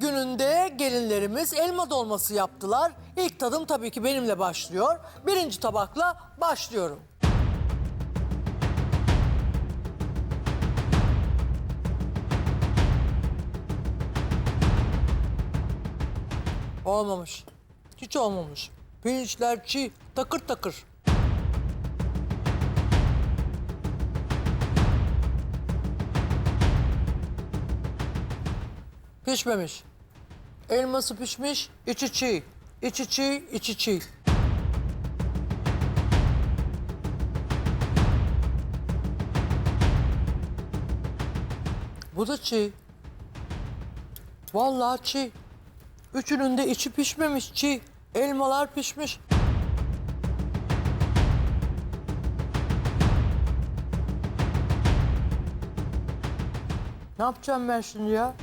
gününde gelinlerimiz elma dolması yaptılar. İlk tadım tabii ki benimle başlıyor. Birinci tabakla başlıyorum. Olmamış. Hiç olmamış. Pirinçler çiğ, takır takır. Pişmemiş. Elması pişmiş, içi çiğ. İçi çiğ, içi çiğ. Bu da çiğ. Vallahi çiğ. Üçünün de içi pişmemiş çiğ. Elmalar pişmiş. Ne yapacağım ben şimdi ya?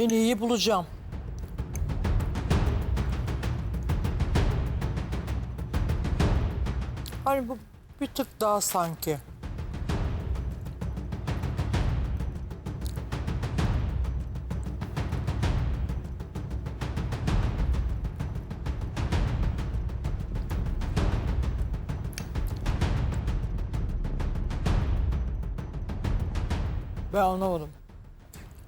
En iyiyi bulacağım. Hani bu bir tık daha sanki. Ben anlamadım.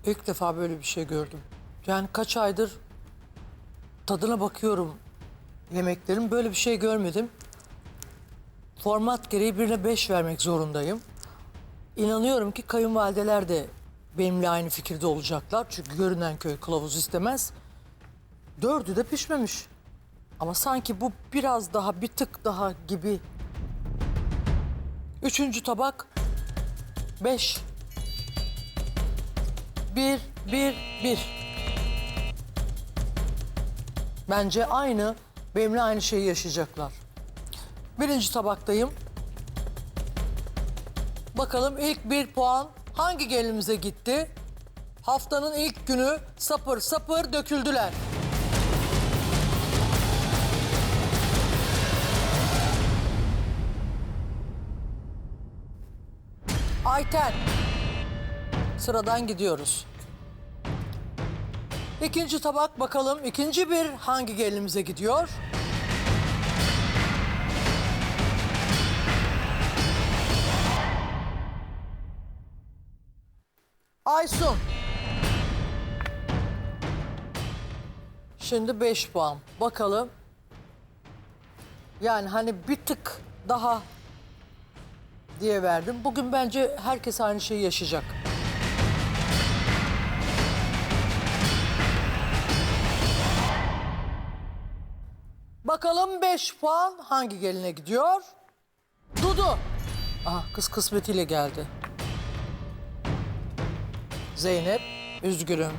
İlk defa böyle bir şey gördüm. Yani kaç aydır tadına bakıyorum yemeklerin. Böyle bir şey görmedim. Format gereği birine beş vermek zorundayım. İnanıyorum ki kayınvalideler de benimle aynı fikirde olacaklar. Çünkü görünen köy kılavuz istemez. Dördü de pişmemiş. Ama sanki bu biraz daha bir tık daha gibi. Üçüncü tabak beş. Bir, bir, bir. Bence aynı, benimle aynı şeyi yaşayacaklar. Birinci tabaktayım. Bakalım ilk bir puan hangi gelinimize gitti? Haftanın ilk günü sapır sapır döküldüler. Ayten. Sıradan gidiyoruz. İkinci tabak bakalım ikinci bir hangi gelinimize gidiyor? Aysun. Şimdi 5 puan. Bakalım. Yani hani bir tık daha diye verdim. Bugün bence herkes aynı şeyi yaşayacak. Bakalım 5 puan hangi geline gidiyor? Dudu. Aha kız kısmetiyle geldi. Zeynep, üzgünüm.